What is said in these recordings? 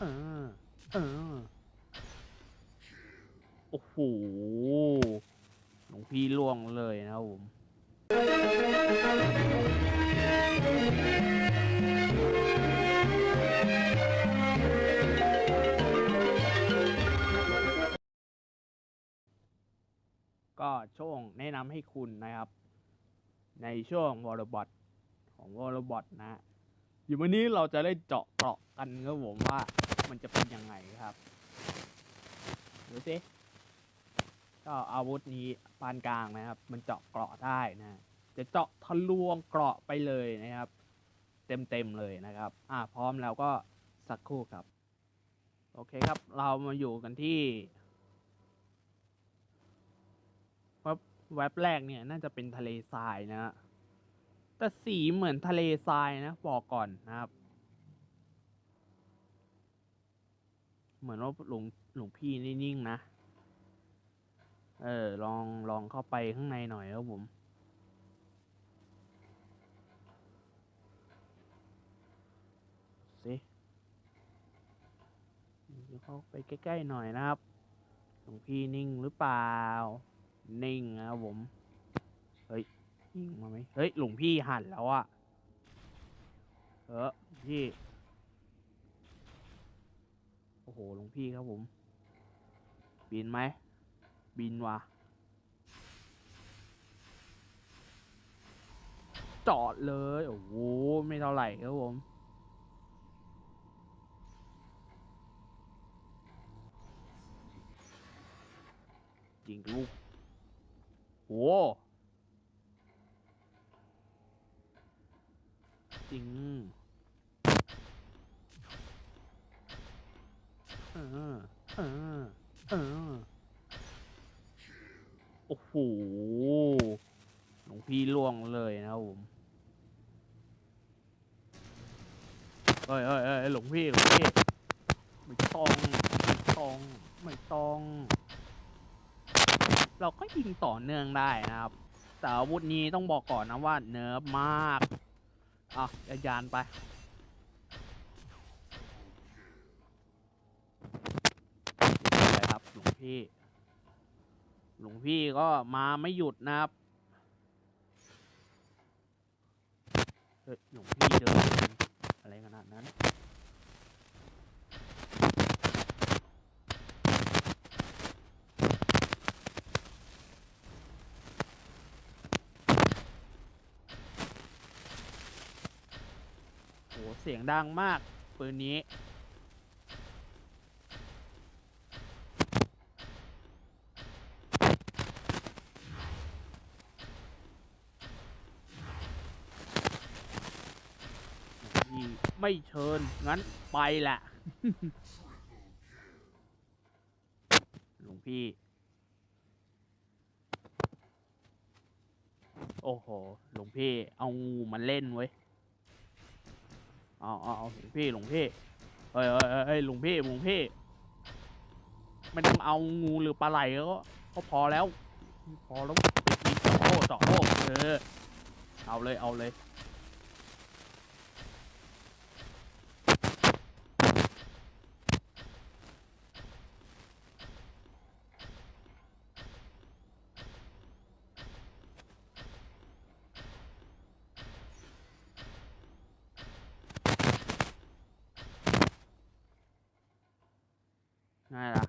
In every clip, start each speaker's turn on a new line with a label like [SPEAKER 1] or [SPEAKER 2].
[SPEAKER 1] เออเออโอ้โหหลวงพี่ล่วงเลยนะครับผมก็ช่วงแนะนำให้คุณนะครับ ในช่วงวอลบอทของวอลบอทนะฮะ อยู่วันนี้เราจะได้เจาะเกราะกันครับผมว่ามันจะเป็นยังไงครับดูสิก็อาวุธนี้ปานกลางนะครับ มันเจาะเกราะได้นะ จะเจาะทะลวงเกราะไปเลยนะครับ เต็มๆเลยนะครับ อ่าพร้อมแล้วก็สักครู่ครับ โอเคครับ เรามาอยู่กันที่เว็บเว็บแรกเนี่ยน่าจะเป็นทะเลทรายนะฮะ แต่สีเหมือนทะเลทรายนะ บอกก่อนนะครับ เหมือนว่าหลวงหลวงพี่นิ่งๆนะ เออ ลองลองเข้าไปข้างในหน่อยครับผมสิเข้าไปใกล้ๆหน่อยนะครับ หลวงพี่นิ่งหรือเปล่า นิ่งนะครับผม เฮ้ย นิ่งมาไหมเฮ้ยหลวงพี่หันแล้วอะเออพี่ โอ้โหหลวงพี่ครับผม บินไหม บินว่ะ จอดเลย โอ้โห ไม่เท่าไหร่ครับผม จริงลูกโหจริง เออ เออ เออ โอ้โหหลวงพี่ล่วงเลยนะครับผมเฮ้ยเฮ้ยเฮ้ยหลวงพี่หลวงพี่ไม่ต้องไม่ต้องไม่ต้อง เราก็ยิงต่อเนื่องได้นะครับ แต่อาวุธนี้ต้องบอกก่อนนะว่าเนิร์ฟมากอะยายานไปไปครับหลวงพี่ หลวงพี่ก็มาไม่หยุดนะครับเฮ้ยหลวงพี่เดินอะไรขนาดนั้นโหเสียงดังมากปืนนี้ นี่ ไม่เชิญ งั้นไปแหละ หลวงพี่ โอ้โห หลวงพี่ เอางูมาเล่นเว้ย เอาเอาเอาหลวงพี่ หลวงพี่ เฮ้ยเฮ้ยเฮ้ยหลวงพี่ หลวงพี่ไม่ต้องเอางูหรือปลาไหลก็ก็พอแล้ว พอแล้วโอ้เจาะโอ้เออ เอาเลย เอาเลย ง่ายละ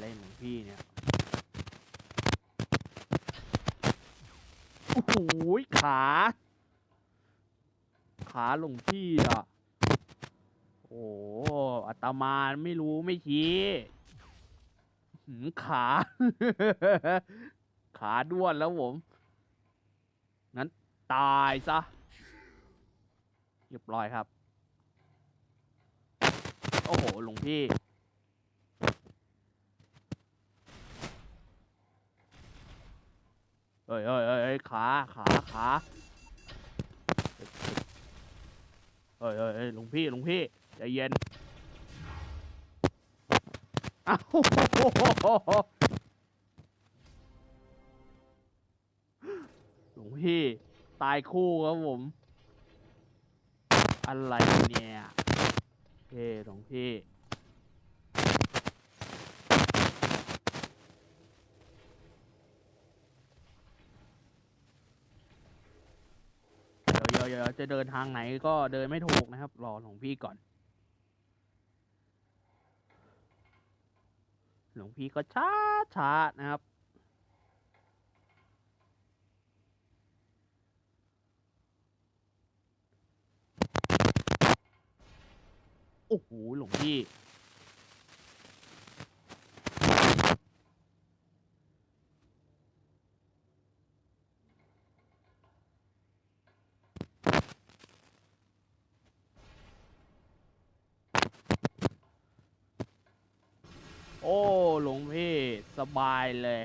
[SPEAKER 1] เล่นของพี่เนี่ย โอ้โหขา ขาหลวงพี่อะ โอ้อัตมาไม่รู้ไม่ชี้หืมขา ขาด้วนแล้วผม งั้นตายซะ เรียบร้อยครับ โอ้โห หลวงพี่ เอ้ยเอ้ยเอ้ยขา ขา ขาเอ้ยเอ้ยเอ้ยหลวงพี่ หลวงพี่ ใจเย็นอ้าวหลวงพี่ ตายคู่ครับผม อะไรเนี่ยเท่หลวงพี่เดี๋ยวเดี๋ยวเดี๋ยวจะเดินทางไหนก็เดินไม่ถูกนะครับ รอหลวงพี่ก่อน หลวงพี่ก็ช้าช้านะครับ โอ้โหหลวงพี่ โอ้หลวงพี่ สบายเลย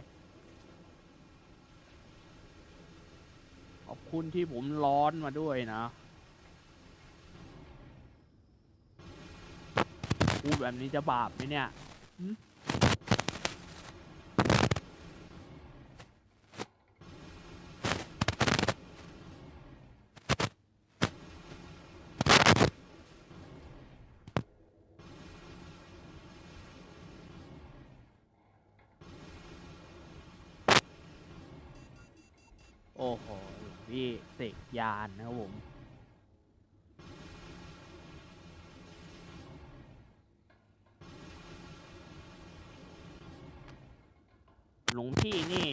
[SPEAKER 1] ขอบคุณที่ผมร้อนมาด้วยนะ พูดแบบนี้จะบาปไหมเนี่ยโอ้โหหลวงพี่เสกยานนะครับผม หลวงพี่นี่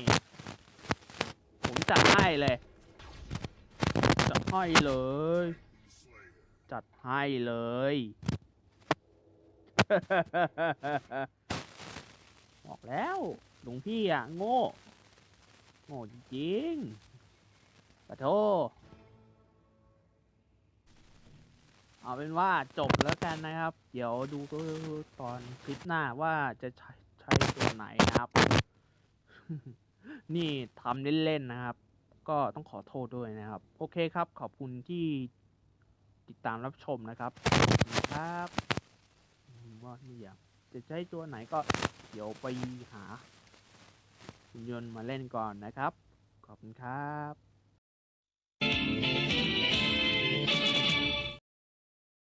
[SPEAKER 1] ผมจัดให้เลย จัดให้เลย จัดให้เลย บอกแล้ว หลวงพี่อะ โง่ โง่จริงๆปะโทษเอาเป็นว่าจบแล้วกันนะครับ เดี๋ยวดูตอนคลิปหน้าว่าจะใช้ใช้ตัวไหนนะครับ นี่ทำเล่นๆนะครับ ก็ต้องขอโทษด้วยนะครับ โอเคครับ ขอบคุณที่ติดตามรับชมนะครับขอบคุณครับว่าไม่อยากจะใช้ตัวไหนก็เดี๋ยวไปหาหุ่นยนต์มาเล่นก่อนนะครับ ขอบคุณครับ